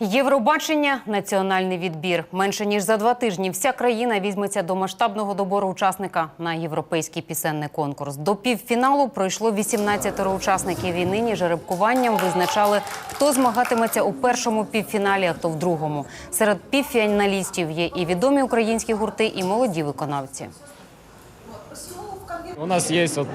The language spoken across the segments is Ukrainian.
Євробачення національний відбір. Менше ніж за два тижні вся країна візьметься до масштабного добору учасника на європейський пісенний конкурс. До півфіналу пройшло 18 учасників і нині жеребкуванням визначали, хто змагатиметься у першому півфіналі, а хто в другому. Серед півфіналістів є і відомі українські гурти, і молоді виконавці. У нас вот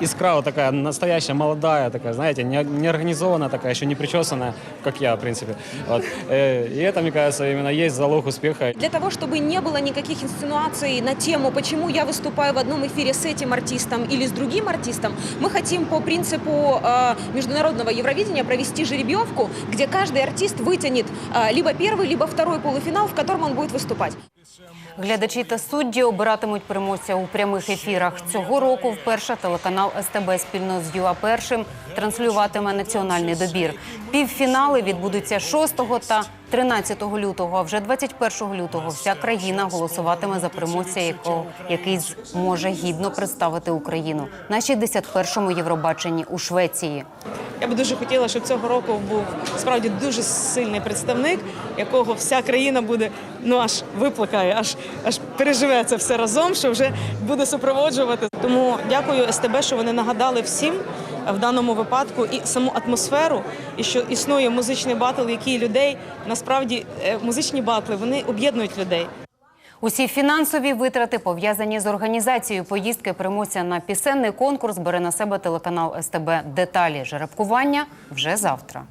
искра вот такая настоящая, молодая такая, знаете, не, не организованная такая, еще не причесанная, как я, в принципе. Вот. Э, И это, мне кажется, именно есть залог успеха. Для того, чтобы не было никаких инсинуаций на тему, почему я выступаю в одном эфире с этим артистом или с другим артистом, мы хотим по принципу э, международного Евровидения провести жеребьевку, где каждый артист вытянет э, либо первый, либо второй полуфинал, в котором он будет выступать. Глядачі та судді обиратимуть переможця у прямих ефірах. Цього року вперше телеканал СТБ спільно з ЮА Першим транслюватиме національний добір. Півфінали відбудуться 6 та 13 лютого. А вже 21 лютого вся країна голосуватиме за переможця, якого який зможе гідно представити Україну на 61-му Євробаченні у Швеції. Я би дуже хотіла, щоб цього року був справді дуже сильний представник, якого вся країна буде ну аж виплакає, аж аж переживе це все разом, що вже буде супроводжувати. Тому дякую СТБ, що вони нагадали всім в даному випадку і саму атмосферу, і що існує музичний батл, який людей насправді е, музичні батли вони об'єднують людей. Усі фінансові витрати пов'язані з організацією поїздки переможця на пісенний конкурс бере на себе телеканал СТБ. Деталі жеребкування вже завтра.